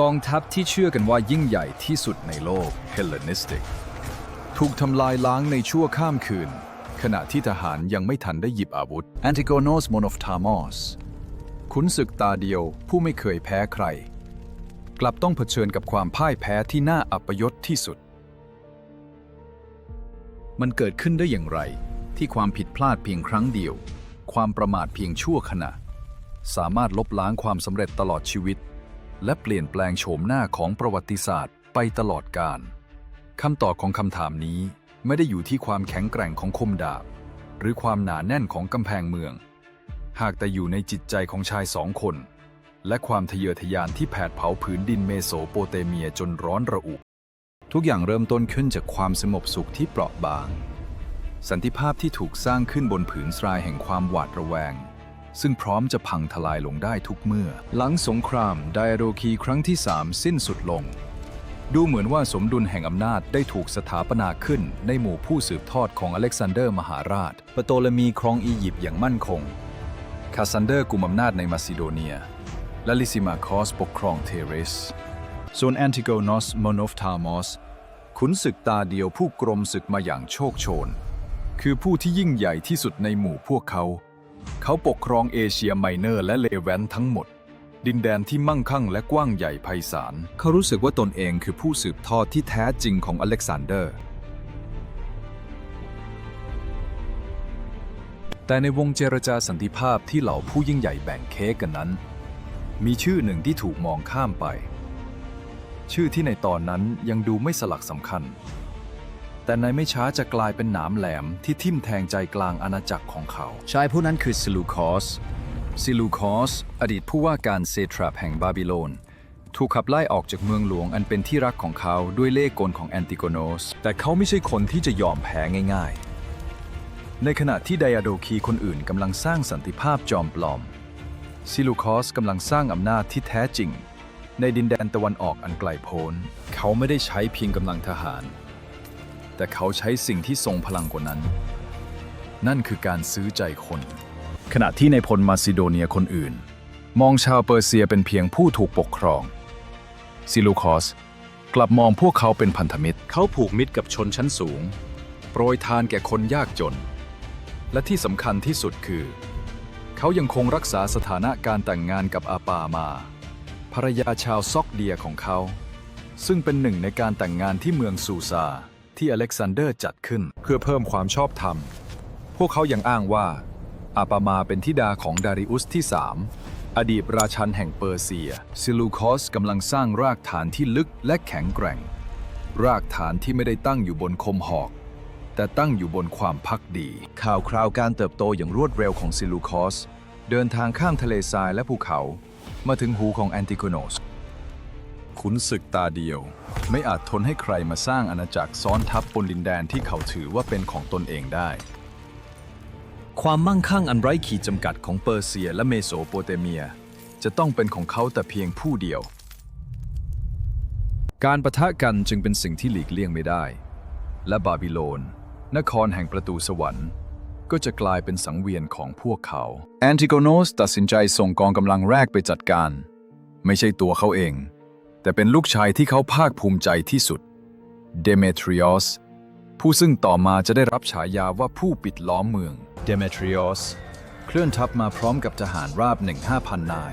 กองทัพที่เชื่อกันว่ายิ่งใหญ่ที่สุดในโลกเฮเลนิสติก ถูกทำลายล้างในชั่วข้ามคืน ขณะที่ทหารยังไม่ทันได้หยิบอาวุธ Antigonos Monophthamos ขุนศึกตาเดียวผู้ไม่เคยแพ้ใคร กลับต้องเผชิญกับความพ่ายแพ้ที่น่าอัปยศที่สุด มันเกิดขึ้นได้อย่างไร ที่ความผิดพลาดเพียงครั้งเดียว ความประมาทเพียงชั่วขณะ สามารถลบล้างความสำเร็จตลอดชีวิต และเปลี่ยนแปลงโฉมหน้าของประวัติศาสตร์ไปตลอดกาลคำตอบของคำถามนี้ไม่ได้อยู่ที่ความแข็งแกร่งของคมดาบ หรือความหนาแน่นของกำแพงเมือง หากแต่อยู่ในจิตใจของชายสองคน และความทะเยอทะยานที่แผดเผาผืนดินเมโสโปเตเมียจนร้อนระอุ ทุกอย่างเริ่มต้นขึ้นจากความสงบสุขที่เปราะบาง สันติภาพที่ถูกสร้างขึ้นบนผืนทรายแห่งความหวาดระแวง ซึ่งพร้อมจะพังทลายลงได้ทุกเมื่อ หลังสงครามไดอาโดคีครั้งที่ 3 สิ้นสุดลง ดูเหมือนว่าสมดุลแห่งอำนาจได้ถูกสถาปนาขึ้นในหมู่ผู้สืบทอดของอเล็กซานเดอร์มหาราช ปโตเลมีครองอียิปต์อย่างมั่นคง คาซันเดอร์กุมอำนาจในมาซิโดเนีย และลิซิมาคอสปกครองเทเรส ส่วนแอนติโกนอสมโนฟทามอสขุนศึกตาเดียวผู้กรมศึกมาอย่างโชคโชน คือผู้ที่ยิ่งใหญ่ที่สุดในหมู่พวกเขา เขาปกครองเอเชียไมเนอร์และเลแวนทั้งหมด ดินแดนที่มั่งคั่งและกว้างใหญ่ไพศาล เขารู้สึกว่าตนเองคือผู้สืบทอดที่แท้จริงของอเล็กซานเดอร์ แต่ในวงเจรจาสันติภาพที่เหล่าผู้ยิ่งใหญ่แบ่งเค้กกันนั้น มีชื่อหนึ่งที่ถูกมองข้ามไป ชื่อที่ในตอนนั้นยังดูไม่สลักสำคัญ แต่ในไม่ช้าจะกลายเป็นหนามแหลมที่ทิ่มแทงใจกลางอาณาจักรของเขา ชายผู้นั้นคือซิลูคอสซิลูคอส อดีตผู้ว่าการเซทราปแห่งบาบิโลน ถูกขับไล่ออกจากเมืองหลวงอันเป็นที่รักของเขาด้วยเล่ห์กลของแอนติโกโนส แต่เขาไม่ใช่คนที่จะยอมแพ้ง่ายๆ ในขณะที่ไดอาโดคีคนอื่นกำลังสร้างสันติภาพจอมปลอม ซิลูคอสกำลังสร้างอำนาจที่แท้จริง ในดินแดนตะวันออกอันไกลโพ้น เขาไม่ได้ใช้เพียงกำลังทหาร แต่เขาใช้สิ่งที่ทรงพลังกว่านั้น นั่นคือการซื้อใจคน ขณะที่ในพลมาซิโดเนียคนอื่น มองชาวเปอร์เซียเป็นเพียงผู้ถูกปกครอง ซิลูคอสกลับมองพวกเขาเป็นพันธมิตร เขาผูกมิตรกับชนชั้นสูง โปรยทานแก่คนยากจน และที่สำคัญที่สุดคือ เขายังคงรักษาสถานะการแต่งงานกับอาปามา ภรรยาชาวซอกเดียของเขา ซึ่งเป็นหนึ่งในการแต่งงานที่เมืองซูซา ที่อเล็กซานเดอร์จัดขึ้นเพื่อเพิ่มความชอบธรรม พวกเขายังอ้างว่า อาปามาเป็นธิดาของดาริอุสที่ 3 อดีตราชันแห่งเปอร์เซีย ซิลูคอสกำลังสร้างรากฐานที่ลึกและแข็งแกร่ง รากฐานที่ไม่ได้ตั้งอยู่บนคมหอก แต่ตั้งอยู่บนความพักดี ข่าวคราวการเติบโตอย่างรวดเร็วของซิลูคอสเดินทางข้ามทะเลทรายและภูเขา มาถึงหูของแอนติโกโนส ขุนศึกตาเดียว ไม่อาจทนให้ใครมาสร้างอาณาจักรซ้อนทับบนดินแดนที่เขาถือว่าเป็นของตนเองได้ ความมั่งคั่งอันไร้ขีดจำกัดของเปอร์เซียและเมโสโปเตเมีย จะต้องเป็นของเขาแต่เพียงผู้เดียว การประทะกันจึงเป็นสิ่งที่หลีกเลี่ยงไม่ได้ และบาบิโลน นครแห่งประตูสวรรค์ก็จะกลายเป็นสังเวียนของพวกเขาแอนติโกโนสตัดสินใจส่งกองกำลังแรกไปจัดการ ไม่ใช่ตัวเขาเอง แต่เป็นลูกชายที่เขาภาคภูมิใจที่สุด เดเมทริออสผู้ซึ่งต่อมาจะได้รับฉายาว่าผู้ปิดล้อมเมือง เดเมทริออสเคลื่อนทัพมาพร้อมกับทหารราบ 1-5,000 นาย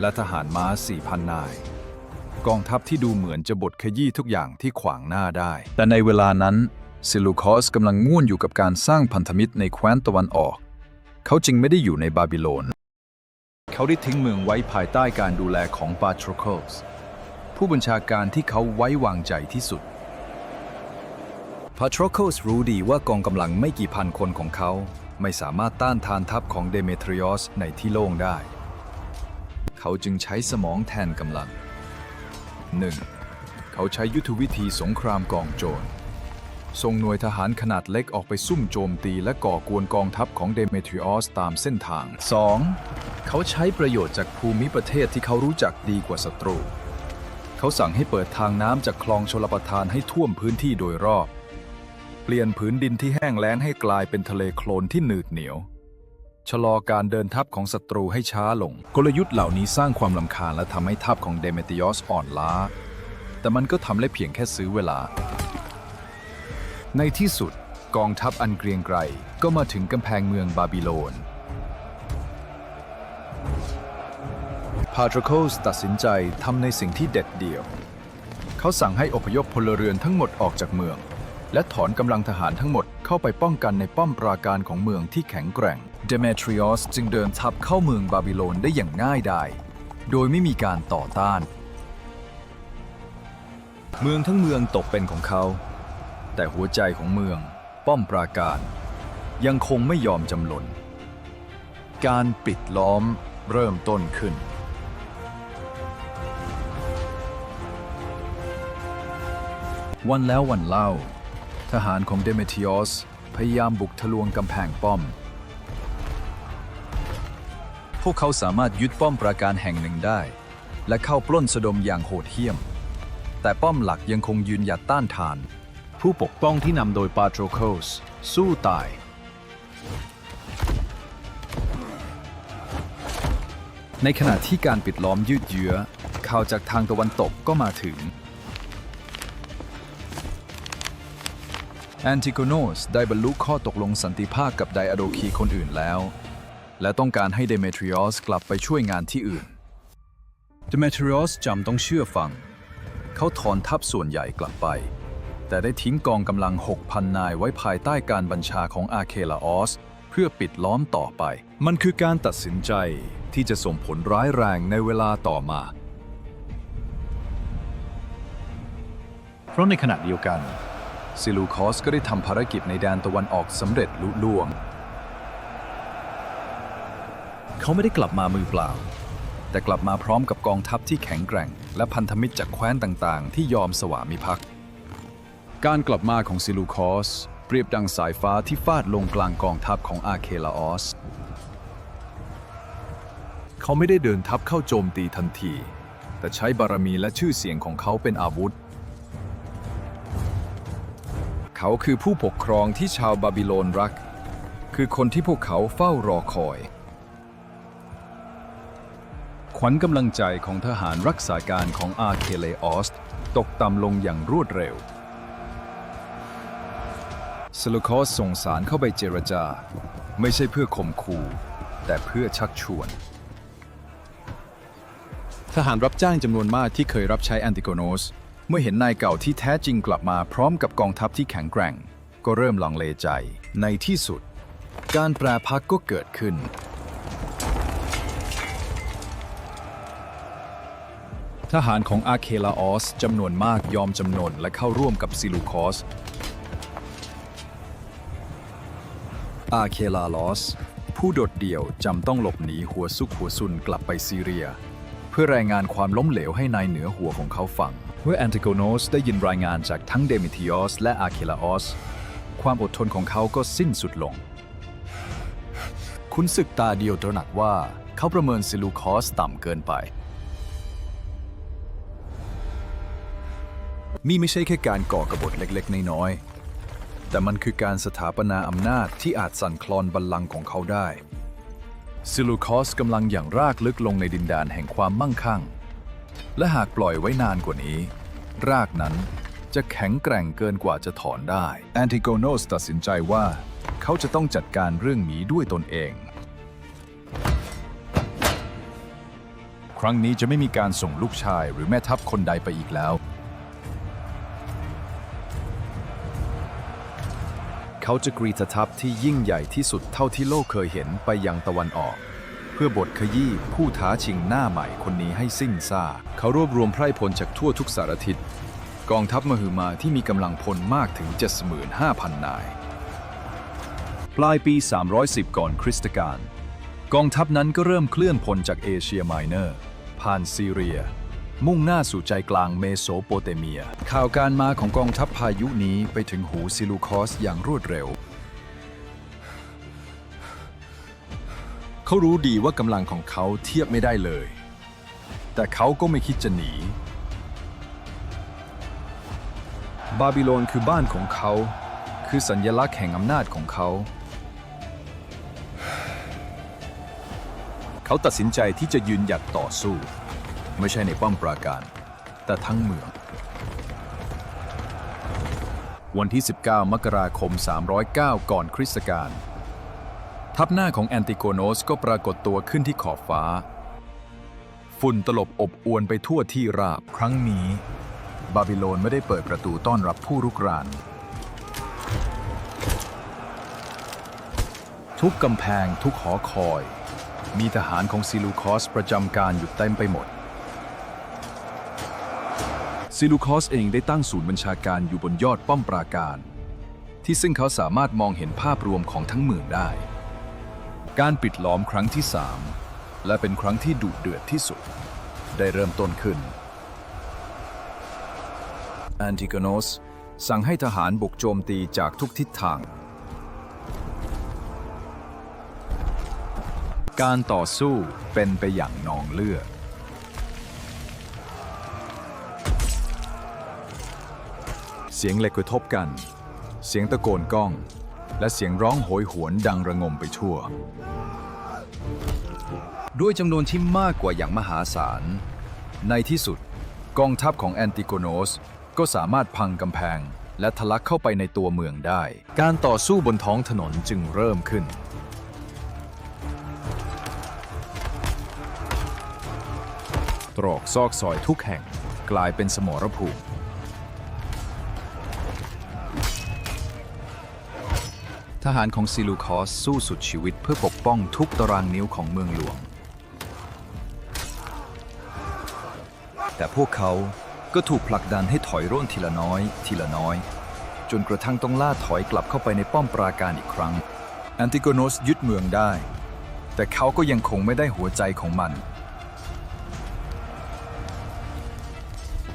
และทหารม้า 4,000 นาย กองทัพที่ดูเหมือนจะบดขยี้ทุกอย่างที่ขวางหน้าได้ แต่ในเวลานั้นซิลูคอสกำลังง่วนอยู่กับการสร้างพันธมิตรในแคว้นตะวันออก เขาจึงไม่ได้อยู่ในบาบิโลน เขาได้ทิ้งเมืองไว้ภายใต้การดูแลของปาโทรโคส ผู้บัญชาการที่เขาไว้วางใจที่สุดพาโทรโคสรู้ดีว่ากองกำลังไม่กี่พันคนของเขา ไม่สามารถต้านทานทัพของเดเมทริออสในที่โล่งได้ เขาจึงใช้สมองแทนกำลัง 1. เขาใช้ยุทธวิธีสงครามกองโจรส่งหน่วยทหารขนาดเล็กออกไปซุ่มโจมตีและก่อกวนกองทัพของเดเมทริออสตามเส้นทาง 2. เขาใช้ประโยชน์จากภูมิประเทศที่เขารู้จักดีกว่าศัตรู เขาสั่งให้เปิดทางน้ำจากคลองชลประทานให้ท่วมพื้นที่โดยรอบ เปลี่ยนผืนดินที่แห้งแล้งให้กลายเป็นทะเลโคลนที่หนืดเหนียว ชะลอการเดินทัพของศัตรูให้ช้าลง กลยุทธ์เหล่านี้สร้างความลำคาญและทำให้ทัพของเดเมติยอสอ่อนล้า แต่มันก็ทำได้เพียงแค่ซื้อเวลา ในที่สุดกองทัพอันเกรียงไกรก็มาถึงกำแพงเมืองบาบิโลน พาทรโคสตัดสินใจทำในสิ่งที่เด็ดเดี่ยว เขาสั่งให้อพยพพลเรือนทั้งหมดออกจากเมือง และถอนกำลังทหารทั้งหมดเข้าไปป้องกันในป้อมปราการของเมืองที่แข็งแกร่ง เดเมทริออสจึงเดินทัพเข้าเมืองบาบิโลนได้อย่างง่ายดาย โดยไม่มีการต่อต้าน เมืองทั้งเมืองตกเป็นของเขา แต่หัวใจของเมืองป้อมปราการ ยังคงไม่ยอมจำหล่นการปิดล้อมเริ่มต้นขึ้น วันแล้ววันเล่า ทหารของเดเมทิออสพยายามบุกทะลวงกำแพงป้อม พวกเขาสามารถยึดป้อมปราการแห่งหนึ่งได้ และเข้าปล้นสะดมอย่างโหดเหี้ยม แต่ป้อมหลักยังคงยืนหยัดต้านทาน ผู้ปกป้องที่นำโดยปาโตรโคส สู้ตาย ในขณะที่การปิดล้อมยืดเยื้อข่าวจากทางตะวันตกก็มาถึง แอนติโกโนสได้บรรลุข้อตกลงสันติภาพกับไดอะโดคีคนอื่นแล้ว และต้องการให้เดเมทริออสกลับไปช่วยงานที่อื่น เดเมทริออสจำต้องเชื่อฟัง เขาถอนทัพส่วนใหญ่กลับไป แต่ได้ทิ้งกองกำลัง 6,000 นายไว้ภายใต้การบัญชาของอาเคลาออสเพื่อปิดล้อมต่อไป มันคือการตัดสินใจที่จะส่งผลร้ายแรงในเวลาต่อมา เพราะในขณะเดียวกัน ซิลูคอสก็ได้ทำภารกิจในแดนตะวันออกสำเร็จลุล่วง เขาไม่ได้กลับมามือเปล่า แต่กลับมาพร้อมกับกองทัพที่แข็งแกร่ง และพันธมิตรจากแคว้นต่างๆ ที่ยอมสวามิภักดิ์การกลับมาของซิลูคอสเปรียบดังสายฟ้าที่ฟาดลงกลางกองทัพของอาเคลาออส เขาไม่ได้เดินทัพเข้าโจมตีทันที แต่ใช้บารมีและชื่อเสียงของเขาเป็นอาวุธ เขาคือผู้ปกครองที่ชาวบาบิโลนรัก คือคนที่พวกเขาเฝ้ารอคอย ขวัญกำลังใจของทหารรักษาการของอาเคเลออส ตกต่ำลงอย่างรวดเร็วซลูคอสส่งสารเข้าไปเจรจา ไม่ใช่เพื่อข่มขู่ แต่เพื่อชักชวน ทหารรับจ้างจำนวนมากที่เคยรับใช้แอนติโกโนส เมื่อเห็นนายเก่าที่แท้จริงกลับมาพร้อมกับกองทัพที่แข็งแกร่ง ก็เริ่มลังเลใจ ในที่สุด การแปรพักก็เกิดขึ้น ทหารของอาเคลาออสจำนวนมากยอมจำนนและเข้าร่วมกับซิลูคอส อาเคลาลอส ผู้โดดเดี่ยวจำต้องหลบหนีหัวซุกหัวซุนกลับไปซีเรีย เพื่อรายงานความล้มเหลวให้นายเหนือหัวของเขาฟัง เมื่อแอนติโกโนสได้ยินรายงานจากทั้งเดมิทิออสและอาเคลาออส ความอดทนของเขาก็สิ้นสุดลง คุณศึกตาเดียวตระหนักว่าเขาประเมินซิลูคอสต่ำเกินไป นี่ไม่ใช่แค่การก่อกรบฏเล็กๆ น้อยๆ แต่มันคือการสถาปนาอำนาจที่อาจสั่นคลอนบัลลังก์ของเขาได้ซิลูคอสกำลังอย่างรากลึกลงในดินแดนแห่งความมั่งคั่ง และหากปล่อยไว้นานกว่านี้ รากนั้นจะแข็งแกร่งเกินกว่าจะถอนได้แอนติโกโนสตัดสินใจว่า เขาจะต้องจัดการเรื่องนี้ด้วยตนเอง ครั้งนี้จะไม่มีการส่งลูกชายหรือแม่ทัพคนใดไปอีกแล้ว เขาจะกรีธทัพที่ยิ่งใหญ่ที่สุดเท่าที่โลกเคยเห็นไปยังตะวันออก เพื่อบทขยี้ผู้ท้าชิงหน้าใหม่คนนี้ให้สิ้นซาเขารวบรวมไพร่พลจากทั่วทุกสารทิศกองทัพมหึมาที่มีกำลังพลมากถึง 75,000 นาย ปลายปี 310 ก่อนคริสตกาลกองทัพนั้นก็เริ่มเคลื่อนพลจากเอเชียไมเนอร์ ผ่านซีเรีย มุ่งหน้าสู่ใจกลางเมโสโปเตเมีย ข่าวการมาของกองทัพพายุนี้ไปถึงหูซิลูคอสอย่างรวดเร็ว เขารู้ดีว่ากำลังของเขาเทียบไม่ได้เลย แต่เขาก็ไม่คิดจะหนี บาบิโลนคือบ้านของเขา คือสัญลักษณ์แห่งอำนาจของเขา เขาตัดสินใจที่จะยืนหยัดต่อสู้ ไม่ใช่ในป้อมปราการ แต่ทั้งเมือง วันที่ 19 มกราคม 309 ก่อนคริสตกาล ทัพหน้าของแอนติโกโนสก็ปรากฏตัวขึ้นที่ขอบฟ้า ฝุ่นตลบอบอวนไปทั่วที่ราบ ครั้งนี้ บาบิโลนไม่ได้เปิดประตูต้อนรับผู้รุกราน ทุกกำแพงทุกหอคอย มีทหารของซิลูคอสประจำการอยู่เต็มไปหมดซิลูคอสเองได้ตั้งศูนย์บัญชาการอยู่บนยอดป้อมปราการ ที่ซึ่งเขาสามารถมองเห็นภาพรวมของทั้งเมืองได้ การปิดล้อมครั้งที่สามและเป็นครั้งที่ดุเดือดที่สุด ได้เริ่มต้นขึ้นแอนติโกโนสสั่งให้ทหารบุกโจมตีจากทุกทิศทาง การต่อสู้เป็นไปอย่างนองเลือดเสียงเหล็กกระทบกัน เสียงตะโกนก้อง และเสียงร้องโหยหวนดังระงมไปทั่ว ด้วยจำนวนที่มากกว่าอย่างมหาศาล ในที่สุด กองทัพของแอนติโกโนส ก็สามารถพังกำแพง และทะลักเข้าไปในตัวเมืองได้ การต่อสู้บนท้องถนนจึงเริ่มขึ้นตรอกซอกซอยทุกแห่งกลายเป็นสมรภูมิ ทหารของซิลูคอสสู้สุดชีวิตเพื่อปกป้องทุกตารางนิ้วของเมืองหลวง แต่พวกเขาก็ถูกผลักดันให้ถอยร่นทีละน้อย ทีละน้อย จนกระทั่งต้องล่าถอยกลับเข้าไปในป้อมปราการอีกครั้งแอนติโกโนสยึดเมืองได้ แต่เขาก็ยังคงไม่ได้หัวใจของมัน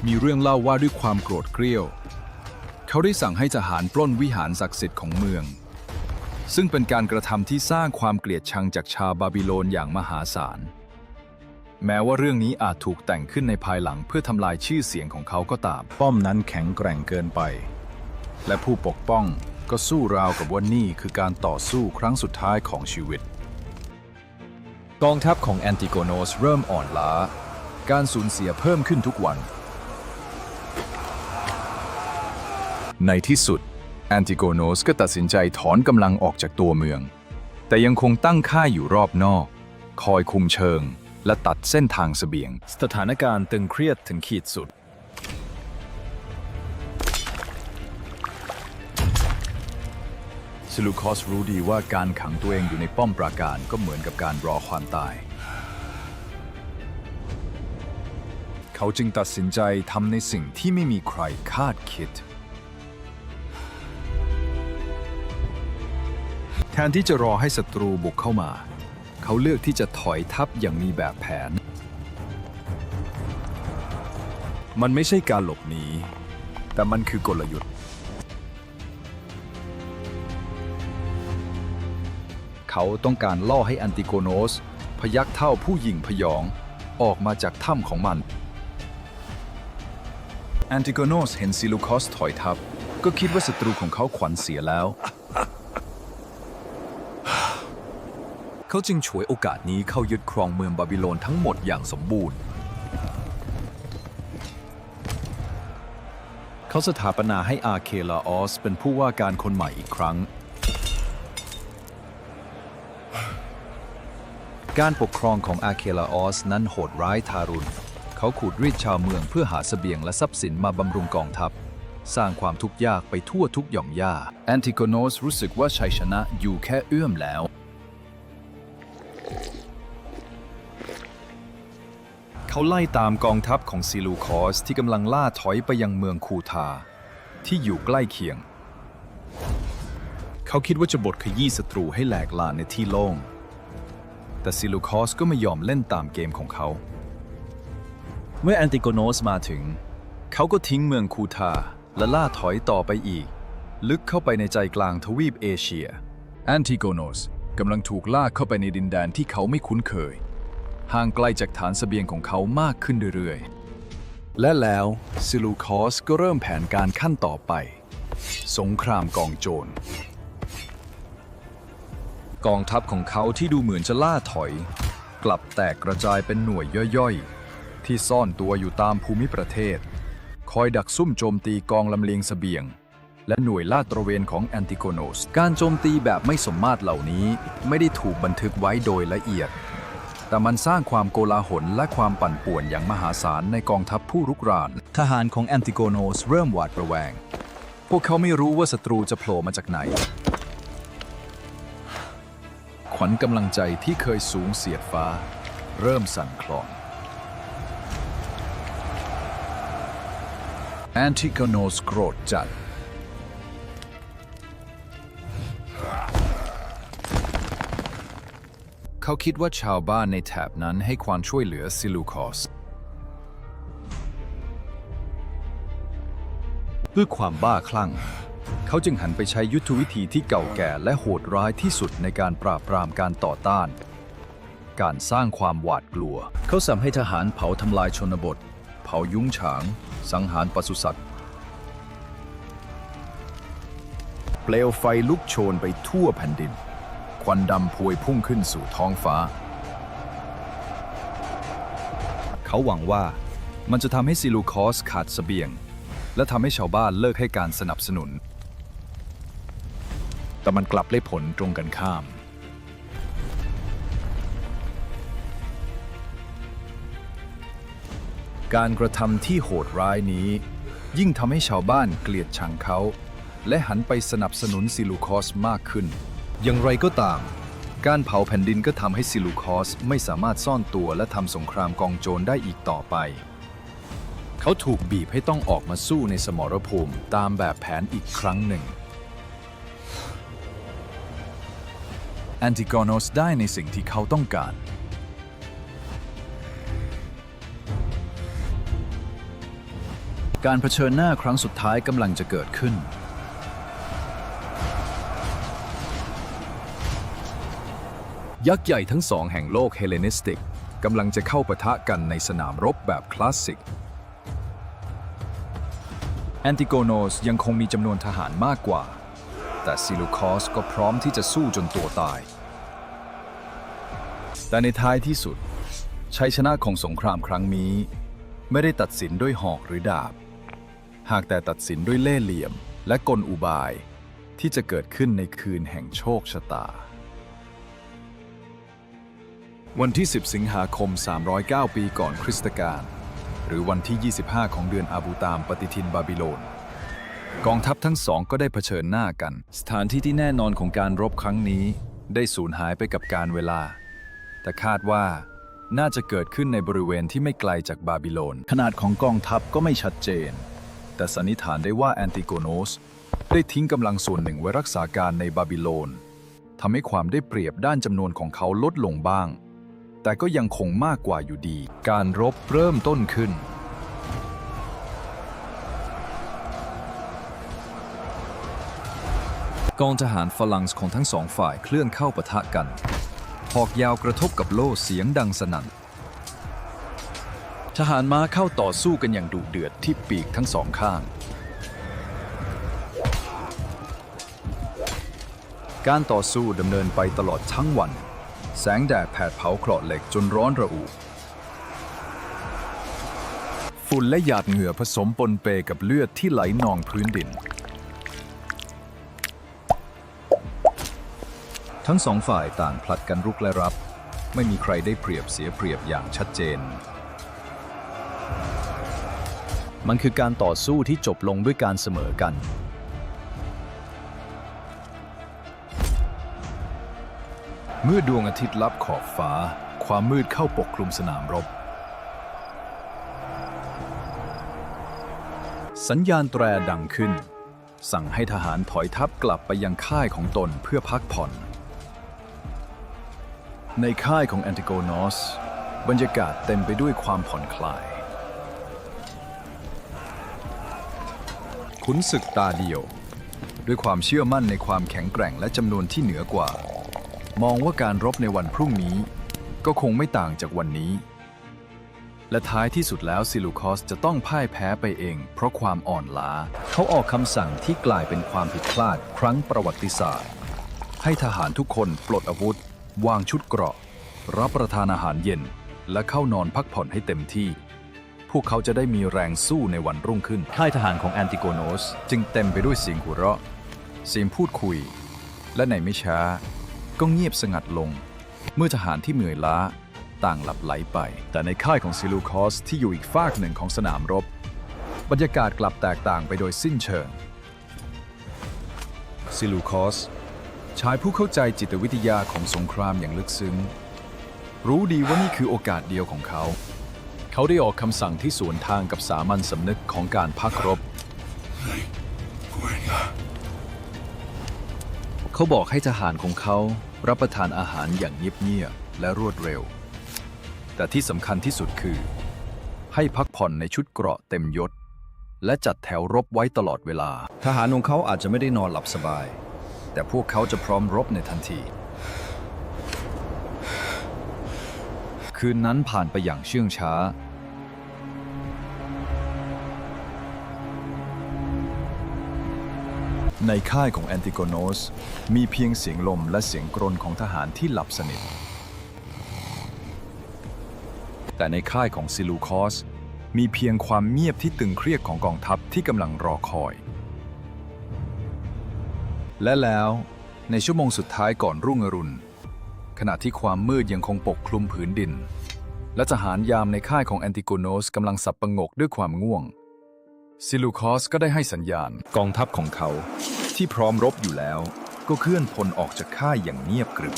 มีเรื่องเล่าว่าด้วยความโกรธเกรี้ยว เขาได้สั่งให้ทหารปล้นวิหารศักดิ์สิทธิ์ของเมือง ซึ่งเป็นการกระทำที่สร้างความเกลียดชังจากชาวบาบิโลนอย่างมหาศาล แม้ว่าเรื่องนี้อาจถูกแต่งขึ้นในภายหลังเพื่อทำลายชื่อเสียงของเขาก็ตาม ป้อมนั้นแข็งแกร่งเกินไป และผู้ปกป้องก็สู้ราวกับว่านี่คือการต่อสู้ครั้งสุดท้ายของชีวิต กองทัพของแอนติโกโนสเริ่มอ่อนล้า การสูญเสียเพิ่มขึ้นทุกวัน ในที่สุด แอนติโกโนสก็ตัดสินใจถอนกำลังออกจากตัวเมือง แต่ยังคงตั้งค่ายอยู่รอบนอก คอยคุมเชิง และตัดเส้นทางเสบียง สถานการณ์ตึงเครียดถึงขีดสุด ซิลูคอสรู้ดีว่าการขังตัวเองอยู่ในป้อมปราการก็เหมือนกับการรอความตาย เขาจึงตัดสินใจทำในสิ่งที่ไม่มีใครคาดคิด นที่จะรอให้ศัตรูบุกเข้ามา เขาเลือกที่จะถอยทัพอย่างมีแบบแผน มันไม่ใช่การหลบหนี แต่มันคือกลยุทธ์ เขาต้องการล่อให้อันติโกโนส พยักเท่าผู้หญิงพยอง ออกมาจากถ้ำของมัน แอนติโกโนสเห็นซิลูคอสถอยทัพ ก็คิดว่าศัตรูของเขาขวัญเสียแล้ว เขาจึงฉวยโอกาสนี้เข้ายึดครองเมืองบาบิโลนทั้งหมดอย่างสมบูรณ์ เขาสถาปนาให้อาเคลาออสเป็นผู้ว่าการคนใหม่อีกครั้ง การปกครองของอาเคลาออสนั้นโหดร้ายทารุณ เขาขูดรีดชาวเมืองเพื่อหาเสบียงและทรัพย์สินมาบำรุงกองทัพสร้างความทุกข์ยากไปทั่วทุกหย่อมย่า แอนติโกโนสรู้สึกว่าชัยชนะอยู่แค่เอื้อมแล้ว เขาไล่ตามกองทัพของซิลูคอสที่กำลังล่าถอยไปยังเมืองคูทา ที่อยู่ใกล้เคียง เขาคิดว่าจะบดขยี้ศัตรูให้แหลกลานในที่โล่ง แต่ซิลูคอสก็ไม่ยอมเล่นตามเกมของเขา เมื่อแอนติโกโนสมาถึง เขาก็ทิ้งเมืองคูทาและล่าถอยต่อไปอีก ลึกเข้าไปในใจกลางทวีปเอเชีย แอนติโกโนสกำลังถูกล่าเข้าไปในดินแดนที่เขาไม่คุ้นเคย ห่างไกลจากฐานเสบียงของเขามากขึ้นเรื่อยๆ และแล้วซิลูคอสก็เริ่มแผนการขั้นต่อไป สงครามกองโจร กองทัพของเขาที่ดูเหมือนจะล่าถอย กลับแตกกระจายเป็นหน่วยย่อยๆ ที่ซ่อนตัวอยู่ตามภูมิประเทศ คอยดักซุ่มโจมตีกองลำเลียงเสบียงและหน่วยลาดตระเวนของแอนติโกโนส การโจมตีแบบไม่สมมาตรเหล่านี้ไม่ได้ถูกบันทึกไว้โดยละเอียด แต่มันสร้างความโกลาหลและความปั่นป่วนอย่างมหาศาลในกองทัพผู้รุกราน ทหารของแอนติโกโนสเริ่มหวาดระแวง พวกเขาไม่รู้ว่าศัตรูจะโผล่มาจากไหน ขวัญกำลังใจที่เคยสูงเสียดฟ้า เริ่มสั่นคลอนแอนติโกโนสโกรธจัด เขาคิดว่าชาวบ้านในแถบนั้นให้ความช่วยเหลือซิลูคอส ด้วยความบ้าคลั่ง เขาจึงหันไปใช้ยุทธวิธีที่เก่าแก่และโหดร้ายที่สุดในการปราบปรามการต่อต้าน การสร้างความหวาดกลัว เขาสั่งให้ทหารเผาทำลายชนบท เผายุ้งฉาง สังหารปศุสัตว์เปลวไฟลุกโชนไปทั่วแผ่นดิน ควันดำพวยพุ่งขึ้นสู่ท้องฟ้า เขาหวังว่ามันจะทำให้ซิลูคอสขาดเสบียง และทำให้ชาวบ้านเลิกให้การสนับสนุน แต่มันกลับได้ผลตรงกันข้าม การกระทำที่โหดร้ายนี้ ยิ่งทำให้ชาวบ้านเกลียดชังเขา และหันไปสนับสนุนซิลูคอสมากขึ้น อย่างไรก็ตาม การเผาแผ่นดินก็ทำให้ซิลูคอสไม่สามารถซ่อนตัวและทำสงครามกองโจรได้อีกต่อไป เขาถูกบีบให้ต้องออกมาสู้ในสมรภูมิตามแบบแผนอีกครั้งหนึ่งแอนติกโนสได้ในสิ่งที่เขาต้องการ การเผชิญหน้าครั้งสุดท้ายกำลังจะเกิดขึ้น ยักษ์ใหญ่ทั้งสองแห่งโลกเฮเลนิสติกกำลังจะเข้าปะทะกันในสนามรบแบบคลาสสิก แอนติโกโนสยังคงมีจำนวนทหารมากกว่า แต่ซิลูคอสก็พร้อมที่จะสู้จนตัวตาย แต่ในท้ายที่สุด ชัยชนะของสงครามครั้งนี้ ไม่ได้ตัดสินด้วยหอกหรือดาบ หากแต่ตัดสินด้วยเล่ห์เหลี่ยมและกลอุบายที่จะเกิดขึ้นในคืนแห่งโชคชะตา วันที่ 10 สิงหาคม 309 ปีก่อนคริสตกาลหรือวันที่ 25 ของเดือนอาบูตามปฏิทินบาบิโลน กองทัพทั้งสองก็ได้เผชิญหน้ากัน สถานที่ที่แน่นอนของการรบครั้งนี้ ได้สูญหายไปกับการเวลา แต่คาดว่าน่าจะเกิดขึ้นในบริเวณที่ไม่ไกลจากบาบิโลน ขนาดของกองทัพก็ไม่ชัดเจน แต่สันนิษฐานได้ว่าแอนติโกโนส ได้ทิ้งกำลังส่วนหนึ่งไว้รักษาการในบาบิโลนทำให้ความได้เปรียบด้านจำนวนของเขาลดลงบ้าง แต่ก็ยังคงมากกว่าอยู่ดี การรบเริ่มต้นขึ้น กองทหารฝรั่งของทั้งสองฝ่ายเคลื่อนเข้าปะทะกัน หอกยาวกระทบกับโล่เสียงดังสนั่น ทหารม้าเข้าต่อสู้กันอย่างดุเดือดที่ปีกทั้งสองข้าง การต่อสู้ดำเนินไปตลอดทั้งวัน แสงแดดแผดเผาเกราะเหล็กจนร้อนระอุ ฝุ่นและหยาดเหงื่อผสมปนเปกับเลือดที่ไหลนองพื้นดิน ทั้งสองฝ่ายต่างผลัดกันรุกและรับ ไม่มีใครได้เปรียบเสียเปรียบอย่างชัดเจน มันคือการต่อสู้ที่จบลงด้วยการเสมอกัน เมื่อดวงอาทิตย์ลับขอบฟ้า ความมืดเข้าปกคลุมสนามรบ สัญญาณแตรดังขึ้น สั่งให้ทหารถอยทัพกลับไปยังค่ายของตนเพื่อพักผ่อน ในค่ายของแอนติโกนอส บรรยากาศเต็มไปด้วยความผ่อนคลาย ขุนศึกตาเดียว ด้วยความเชื่อมั่นในความแข็งแกร่งและจำนวนที่เหนือกว่า มองว่าการรบในวันพรุ่งนี้ ก็คงไม่ต่างจากวันนี้ และท้ายที่สุดแล้วซิลูคอสจะต้องพ่ายแพ้ไปเอง เพราะความอ่อนล้า เขาออกคำสั่งที่กลายเป็นความผิดพลาดครั้งประวัติศาสตร์ ให้ทหารทุกคนปลดอาวุธ วางชุดเกราะ รับประทานอาหารเย็น และเข้านอนพักผ่อนให้เต็มที่ พวกเขาจะได้มีแรงสู้ในวันรุ่งขึ้นค่ายทหารของแอนติโกโนส จึงเต็มไปด้วยเสียงหัวเราะ เสียงพูดคุย และในไม่ช้า ก็เงียบสงัดลง เมื่อทหารที่เหนื่อยล้าต่างหลับไหลไป แต่ในค่ายของซิลูคอสที่อยู่อีกฝากหนึ่งของสนามรบ บรรยากาศกลับแตกต่างไปโดยสิ้นเชิงซิลูคอสชายผู้เข้าใจจิตวิทยาของสงครามอย่างลึกซึ้ง รู้ดีว่านี่คือโอกาสเดียวของเขา เขาได้ออกคำสั่งที่สวนทางกับสามัญสำนึกของการพักรบ เขาบอกให้ทหารของเขารับประทานอาหารอย่างเงียบๆและรวดเร็ว แต่ที่สำคัญที่สุดคือ ให้พักผ่อนในชุดเกราะเต็มยศ และจัดแถวรบไว้ตลอดเวลา ทหารของเขาอาจจะไม่ได้นอนหลับสบาย แต่พวกเขาจะพร้อมรบในทันที คืนนั้นผ่านไปอย่างเชื่องช้า ในค่ายของแอนติโกโนส มีเพียงเสียงลมและเสียงกรนของทหารที่หลับสนิท แต่ในค่ายของซิลูคอส มีเพียงความเงียบที่ตึงเครียดของกองทัพที่กำลังรอคอย และแล้วในชั่วโมงสุดท้ายก่อนรุ่งอรุณ ขณะที่ความมืดยังคงปกคลุมผืนดิน และทหารยามในค่ายของแอนติโกโนสกำลังสับประงกด้วยความง่วง ซิลูคอสก็ได้ให้สัญญาณกองทัพของเขาที่พร้อมรบอยู่แล้ว ก็เคลื่อนพลออกจากค่ายอย่างเงียบกริบ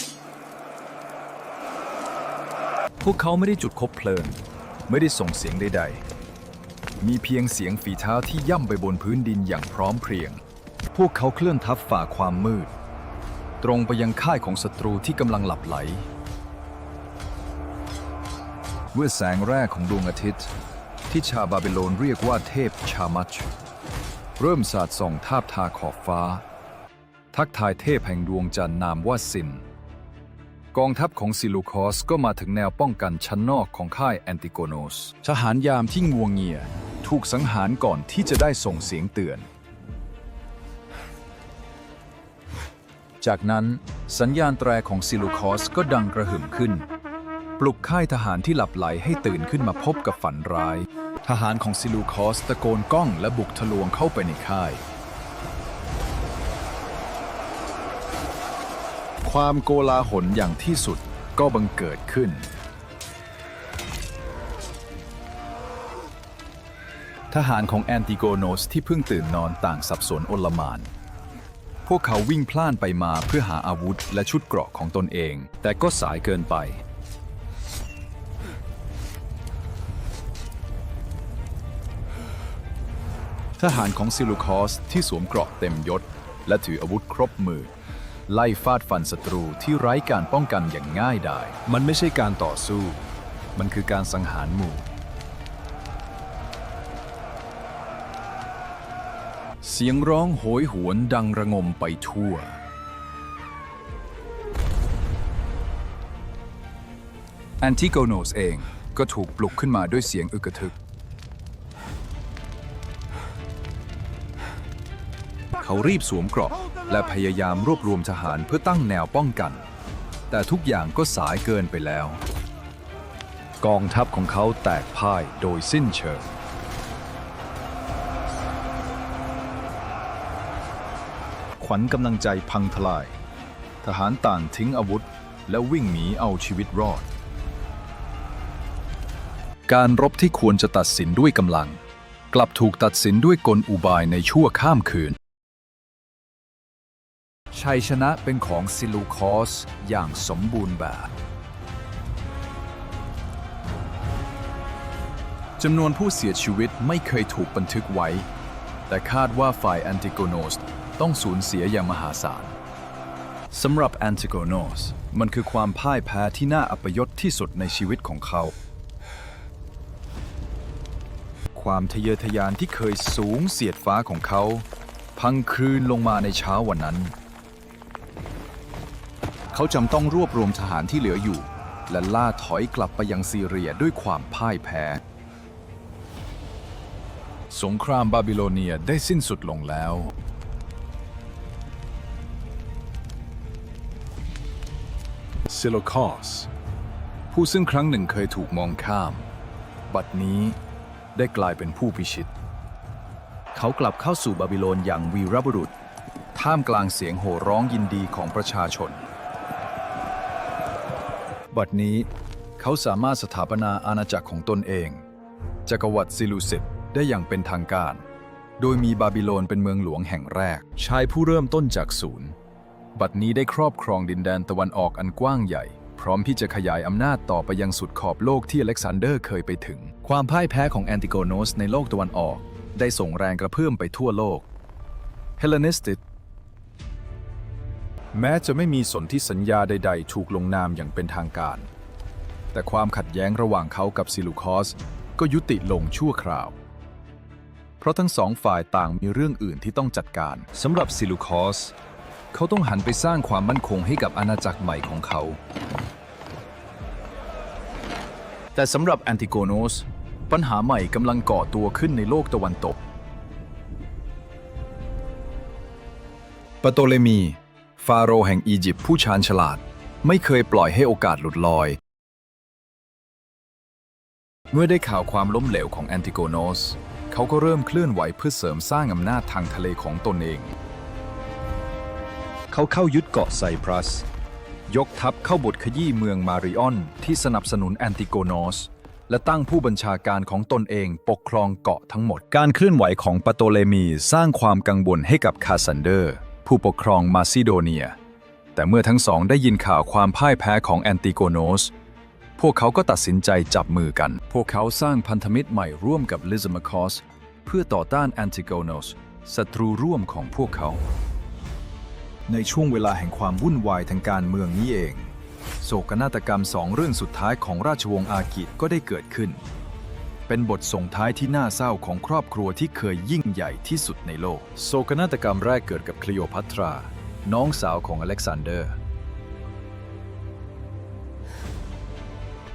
พวกเขาไม่ได้จุดคบเพลิง ไม่ได้ส่งเสียงใดๆ มีเพียงเสียงฝีเท้าที่ย่ำไปบนพื้นดินอย่างพร้อมเพรียง พวกเขาเคลื่อนทัพฝ่าความมืด ตรงไปยังค่ายของศัตรูที่กำลังหลับไหล เมื่อแสงแรกของดวงอาทิตย์ ที่ชาวบาบิโลนเรียกว่าเทพชามัช เริ่มสาดส่องทาบทาขอบฟ้า ทักทายเทพแห่งดวงจันทร์นามว่าซิน กองทัพของซิลูคอสก็มาถึงแนวป้องกันชั้นนอกของค่ายแอนติโกโนส ทหารยามที่งวงเงีย ถูกสังหารก่อนที่จะได้ส่งเสียงเตือน จากนั้นสัญญาณแตรของซิลูคอสก็ดังกระหึ่มขึ้น ปลุกค่ายทหารที่หลับไหลให้ตื่นขึ้นมาพบกับฝันร้าย ทหารของซิลูคอสตะโกนก้องและบุกทะลวงเข้าไปในค่าย ความโกลาหลอย่างที่สุดก็บังเกิดขึ้น ทหารของแอนติโกโนสที่เพิ่งตื่นนอนต่างสับสนโอลมานพวกเขาวิ่งพล่านไปมาเพื่อหาอาวุธและชุดเกราะของตนเอง แต่ก็สายเกินไป ทหารของซิลูคอสที่สวมเกราะเต็มยศ และถืออาวุธครบมือ ไล่ฟาดฟันศัตรูที่ไร้การป้องกันอย่างง่ายดาย มันไม่ใช่การต่อสู้ มันคือการสังหารหมู่ เสียงร้องโหยหวนดังระงมไปทั่ว แอนติโกโนสเองก็ถูกปลุกขึ้นมาด้วยเสียงอึกกระทึก เขารีบสวมเกราะ และพยายามรวบรวมทหารเพื่อตั้งแนวป้องกัน แต่ทุกอย่างก็สายเกินไปแล้ว กองทัพของเขาแตกพ่ายโดยสิ้นเชิง ขวัญกำลังใจพังทลาย ทหารต่างทิ้งอาวุธ และวิ่งหนีเอาชีวิตรอด การรบที่ควรจะตัดสินด้วยกำลัง กลับถูกตัดสินด้วยกลอุบายในชั่วข้ามคืน ชัยชนะเป็นของซิลูคอสอย่างสมบูรณ์แบบจำนวนผู้เสียชีวิตไม่เคยถูกบันทึกไว้ แต่คาดว่าฝ่ายแอนติโกโนสต้องสูญเสียอย่างมหาศาลสำหรับแอนติโกโนสมันคือความพ่ายแพ้ที่น่าอัปยศที่สุดในชีวิตของเขา ความทะเยอทะยานที่เคยสูงเสียดฟ้าของเขา พังคลืนลงมาในเช้าวันนั้น เขาจำต้องรวบรวมทหารที่เหลืออยู่ และล่าถอยกลับไปยังซีเรียด้วยความพ่ายแพ้ สงครามบาบิโลเนียได้สิ้นสุดลงแล้ว ซิโลคอส ผู้ซึ่งครั้งหนึ่งเคยถูกมองข้าม บัดนี้ได้กลายเป็นผู้พิชิต เขากลับเข้าสู่บาบิโลนอย่างวีรบุรุษ ท่ามกลางเสียงโห่ร้องยินดีของประชาชน บัดนี้เขาสามารถสถาปนาอาณาจักรของตนเอง จักรวรรดิซิลูสิตได้อย่างเป็นทางการ โดยมีบาบิโลนเป็นเมืองหลวงแห่งแรก ชายผู้เริ่มต้นจากศูนย์ บัดนี้ได้ครอบครองดินแดนตะวันออกอันกว้างใหญ่ พร้อมที่จะขยายอำนาจต่อไปยังสุดขอบโลกที่อเล็กซานเดอร์เคยไปถึง ความพ่ายแพ้ของแอนติโกโนสในโลกตะวันออก ได้ส่งแรงกระเพื่อมไปทั่วโลกเฮเลนิสติส แม้จะไม่มีสนธิสัญญาใด ๆ ถูกลงนามอย่างเป็นทางการ แต่ความขัดแย้งระหว่างเขากับซิลูคอสก็ยุติลงชั่วคราว เพราะทั้งสองฝ่ายต่างมีเรื่องอื่นที่ต้องจัดการสำหรับซิลูคอสเขาต้องหันไปสร้างความมั่นคงให้กับอาณาจักรใหม่ของเขา แต่สำหรับแอนติโกโนส ปัญหาใหม่กำลังก่อตัวขึ้นในโลกตะวันตกปโตเลมี ฟาโรห์แห่งอียิปต์ผู้ชาญฉลาด ไม่เคยปล่อยให้โอกาสหลุดลอย เมื่อได้ข่าวความล้มเหลวของแอนติโกโนส เขาก็เริ่มเคลื่อนไหวเพื่อเสริมสร้างอำนาจทางทะเลของตนเอง เขาเข้ายึดเกาะไซปรัส ยกทัพเข้าบทขยี้เมืองมาริออน ที่สนับสนุนแอนติโกโนสและตั้งผู้บัญชาการของตนเองปกครองเกาะทั้งหมด การเคลื่อนไหวของปาโตเลมีสร้างความกังวลให้กับคาซันเดอร์ ผู้ปกครองมาซิโดเนีย แต่เมื่อทั้งสองได้ยินข่าวความพ่ายแพ้ของแอนติโกโนส พวกเขาก็ตัดสินใจจับมือกัน พวกเขาสร้างพันธมิตรใหม่ร่วมกับลิซมาคอสเพื่อต่อต้านแอนติโกโนสศัตรูร่วมของพวกเขา ในช่วงเวลาแห่งความวุ่นวายทางการเมืองนี้เอง โศกนาฏกรรมสองเรื่องสุดท้ายของราชวงศ์อากิก็ได้เกิดขึ้น เป็นบทส่งท้ายที่น่าเศร้าของครอบครัวที่เคยยิ่งใหญ่ที่สุดในโลก โศกนาฏกรรมแรกเกิดกับคลีโอพัตรา น้องสาวของอเล็กซานเดอร์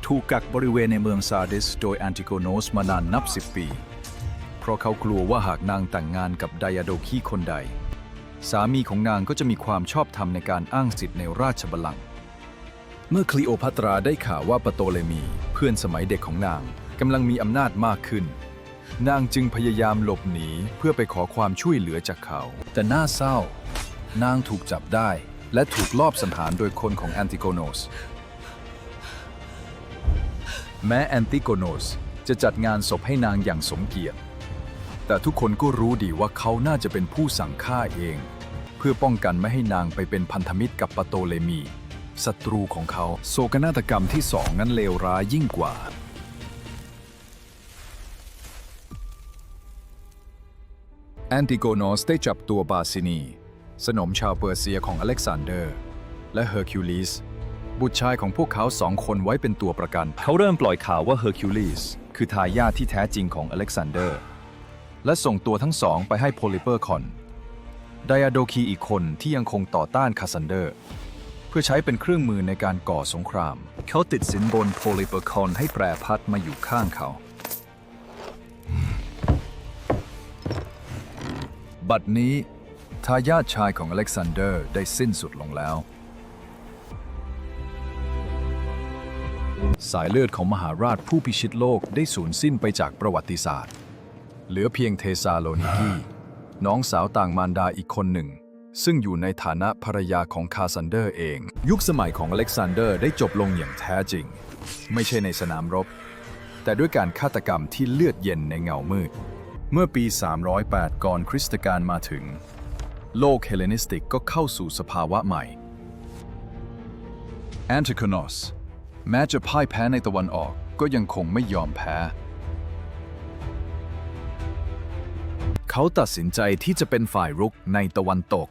ถูกกักบริเวณในเมืองซาดิส โดยแอนติโกโนสมานานนับสิบปี เพราะเขากลัวว่าหากนางแต่งงานกับไดอาโดคีคนใด สามีของนางก็จะมีความชอบธรรมในการอ้างสิทธิ์ในราชบัลลังก์เมื่อคลีโอพัตราได้ข่าวว่าปโตเลมี เพื่อนสมัยเด็กของนาง กำลังมีอำนาจมากขึ้น นางจึงพยายามหลบหนีเพื่อไปขอความช่วยเหลือจากเขา แต่น่าเศร้า นางถูกจับได้ และถูกลอบสังหารโดยคนของแอนติโกโนส แม้แอนติโกโนสจะจัดงานศพให้นางอย่างสมเกียรติ แต่ทุกคนก็รู้ดีว่าเขาน่าจะเป็นผู้สั่งฆ่าเอง เพื่อป้องกันไม่ให้นางไปเป็นพันธมิตรกับปาโตเลมีศัตรูของเขา โศกนาฏกรรมที่สองนั้นเลวร้ายยิ่งกว่า แอนติโกโนสได้จับตัวบาซินี สนมชาวเปอร์เซียของอเล็กซานเดอร์ และเฮอร์คิวลิสบุตรชายของพวกเขาสองคนไว้เป็นตัวประกัน เขาเริ่มปล่อยข่าวว่าเฮอร์คิวลิสคือทายาทที่แท้จริงของอเล็กซานเดอร์ และส่งตัวทั้งสองไปให้โพลิเปอร์คอนไดอาโดคีอีกคนที่ยังคงต่อต้านคาซันเดอร์ เพื่อใช้เป็นเครื่องมือในการก่อสงคราม เขาติดสินบนโพลิเปอร์คอนให้แปรพัดมาอยู่ข้างเขา บัดนี้ ทายาทชายของอเล็กซานเดอร์ได้สิ้นสุดลงแล้ว สายเลือดของมหาราชผู้พิชิตโลกได้สูญสิ้นไปจากประวัติศาสตร์ เหลือเพียงเทซาโลนิกีน้องสาวต่างมารดาอีกคนหนึ่ง ซึ่งอยู่ในฐานะภรรยาของคาซันเดอร์เอง ยุคสมัยของอเล็กซานเดอร์ได้จบลงอย่างแท้จริง ไม่ใช่ในสนามรบ แต่ด้วยการฆาตกรรมที่เลือดเย็นในเงามืด เมื่อปี 308 ก่อนคริสตกาลมาถึง โลกเฮเลนิสติกก็เข้าสู่สภาวะใหม่ แอนติโคโนสแม้จะพ่ายแพ้ในตะวันออกก็ยังคงไม่ยอมแพ้ เขาตัดสินใจที่จะเป็นฝ่ายรุกในตะวันตก